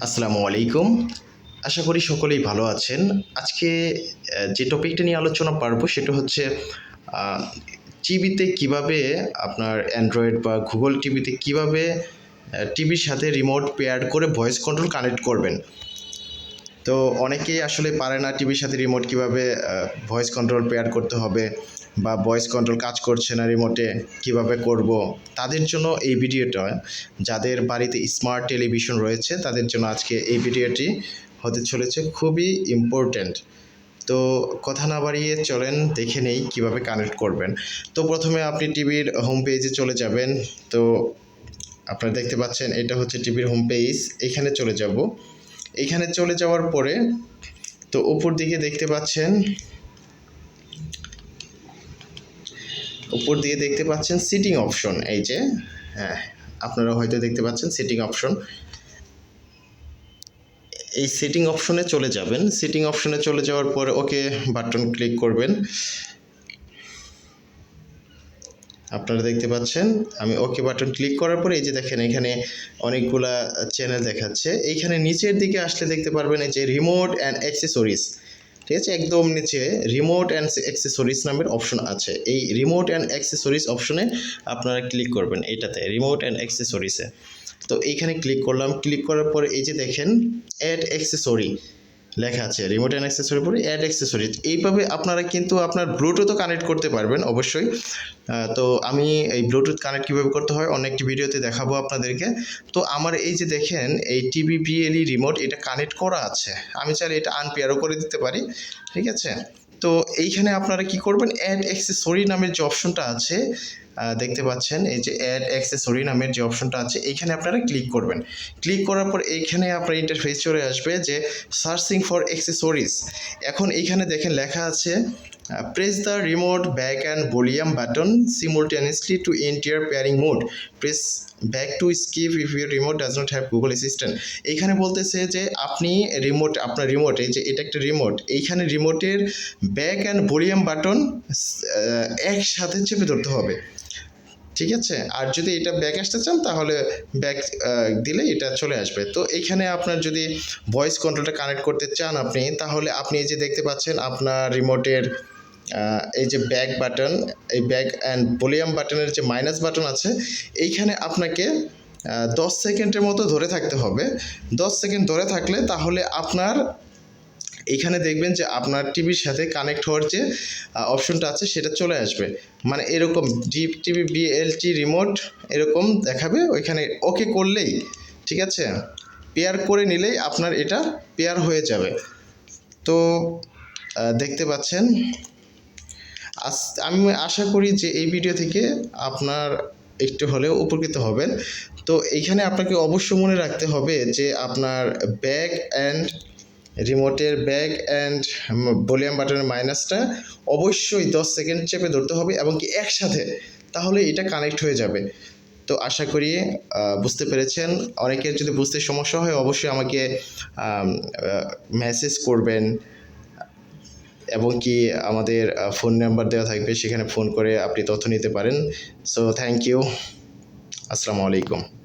আসসালামু আলাইকুম। আশা করি সকলেই ভালো আছেন। আজকে যে টপিকটা নিয়ে আলোচনা পারব সেটা হচ্ছে টিভিতে কীভাবে আপনার অ্যান্ড্রয়েড বা গুগল টিভিতে কীভাবে টিভির সাথে রিমোট পেয়ার করে ভয়েস কন্ট্রোল কানেক্ট করবেন। তো অনেকেই আসলে পারে না টিভির সাথে রিমোট কীভাবে ভয়েস কন্ট্রোল পেয়ার করতে হবে বা ভয়েস কন্ট্রোল কাজ করছে না রিমোটে কীভাবে করব। তাদের জন্য এই ভিডিওটা, যাদের বাড়িতে স্মার্ট টেলিভিশন রয়েছে, তাদের জন্য আজকে এই ভিডিওটি হতে চলেছে খুবই ইম্পর্ট্যান্ট তো কথা না বাড়িয়ে চলেন, দেখে নেই কীভাবে কানেক্ট করবেন। তো প্রথমে আপনি টিভির হোম পেজে চলে যাবেন। তো আপনারা দেখতে পাচ্ছেন, এটা হচ্ছে টিভির হোম পেজ এখানে চলে যাব। এখানে চলে যাওয়ার পরে তো উপর দিকে দেখতে পাচ্ছেন, উপর দিকে দেখতে পাচ্ছেন সিটিং অপশন এই যে হ্যাঁ আপনারা হয়তো দেখতে পাচ্ছেন সিটিং অপশন এই সিটিং অপশনে চলে যাবেন। সিটিং অপশনে চলে যাওয়ার পরে ওকে বাটন ক্লিক করবেন। আপনারা দেখতে পাচ্ছেন, আমি ওকে বাটন ক্লিক করার পরে এই যে দেখেন এখানে অনেকগুলা চ্যানেল দেখাচ্ছে। এইখানে নিচের দিকে আসলে দেখতে পারবেন এই যে রিমোট অ্যান্ড অ্যাক্সেসরিজ ঠিক আছে? একদম নিচে রিমোট অ্যান্ড অ্যাক্সেসরিজ নামের অপশন আছে। এই রিমোট অ্যান্ড অ্যাক্সেসরিজ অপশনে আপনারা ক্লিক করবেন এটাতে রিমোট অ্যান্ড অ্যাক্সেসরিজে তো এইখানে ক্লিক করলাম। ক্লিক করার পরে এই যে দেখেন অ্যাড অ্যাক্সেসরি লেখা আছে রিমোট অ্যান্ড অ্যাক্সেসরি পরে অ্যাড অ্যাক্সেসরি এইভাবে আপনারা কিন্তু আপনার ব্লুটুথও কানেক্ট করতে পারবেন অবশ্যই। তো আমি এই ব্লুটুথ কানেক্ট কীভাবে করতে হয় অন্য একটি ভিডিওতে দেখাবো আপনাদেরকে। তো আমার এই যে দেখেন, এই টিভি বিএলই রিমোট এটা কানেক্ট করা আছে। আমি চাইলে এটা আনপেয়ারও করে দিতে পারি, ঠিক আছে? তো এইখানে আপনারা কি করবেন? অ্যাড অ্যাক্সেসরি নামের যে অপশনটা আছে দেখতে পাচ্ছেন, এই যে অ্যাড অ্যাক্সেসরি নামের যে অপশনটা আছে, এইখানে আপনারা ক্লিক করবেন। ক্লিক করার পর এইখানে আপনার ইন্টারফেস চলে আসবে যে সার্চিং ফর অ্যাক্সেসরিজ এখন এইখানে দেখেন লেখা আছে press the remote back and volume button simultaneously to enter pairing mode press back to skip if your remote does not have Google Assistant এইখানে বলতেছে যে আপনি রিমোট আপনার রিমোট এই যে এটা একটা রিমোট এইখানে রিমোটের ব্যাক অ্যান্ড ভলিউম বাটন একসাথে চেপে ধরতে হবে। ঠিক আছে? আর যদি এটা ব্যাক আসতে চান, তাহলে ব্যাক দিলে এটা চলে আসবে। তো এইখানে আপনার যদি ভয়েস কন্ট্রোলটা কানেক্ট করতে চান আপনি, তাহলে আপনি এই যে দেখতে পাচ্ছেন, আপনার রিমোটের এই যে ব্যাক বাটন, এই ব্যাক অ্যান্ড ভলিউম বাটনের যে মাইনাস বাটন আছে, এইখানে আপনাকে দশ সেকেন্ডের মতো ধরে থাকতে হবে। দশ সেকেন্ড ধরে থাকলে তাহলে আপনার, এইখানে দেখবেন যে আপনার টিভির সাথে কানেক্ট হওয়ার যে অপশনটা আছে, সেটা চলে আসবে। মানে এরকম ডিপ টিভি বিএলটি রিমোট এরকম দেখাবে, ওইখানে ওকে করলেই, ঠিক আছে? পেয়ার করে নিলেই আপনার এটা পেয়ার হয়ে যাবে। তো দেখতে পাচ্ছেন? আস- আমি আশা করি যে এই ভিডিও থেকে আপনার একটু হলেও উপকৃত হবেন। তো এইখানে আপনাকে অবশ্য মনে রাখতে হবে যে আপনার ব্যাক অ্যান্ড রিমোটের ব্যাক অ্যান্ড ভলিউম বাটনের মাইনাসটা অবশ্যই দশ সেকেন্ড চেপে ধরতে হবে এবং কি একসাথে, তাহলে এটা কানেক্ট হয়ে যাবে। তো আশা করি বুঝতে পেরেছেন। অনেকের যদি বুঝতে সমস্যা হয়, অবশ্যই আমাকে মেসেজ করবেন। এবং কি আমাদের ফোন নাম্বার দেওয়া থাকবে, সেখানে ফোন করে আপনি তথ্য নিতে পারেন। সো থ্যাংক ইউ আসসালামু আলাইকুম।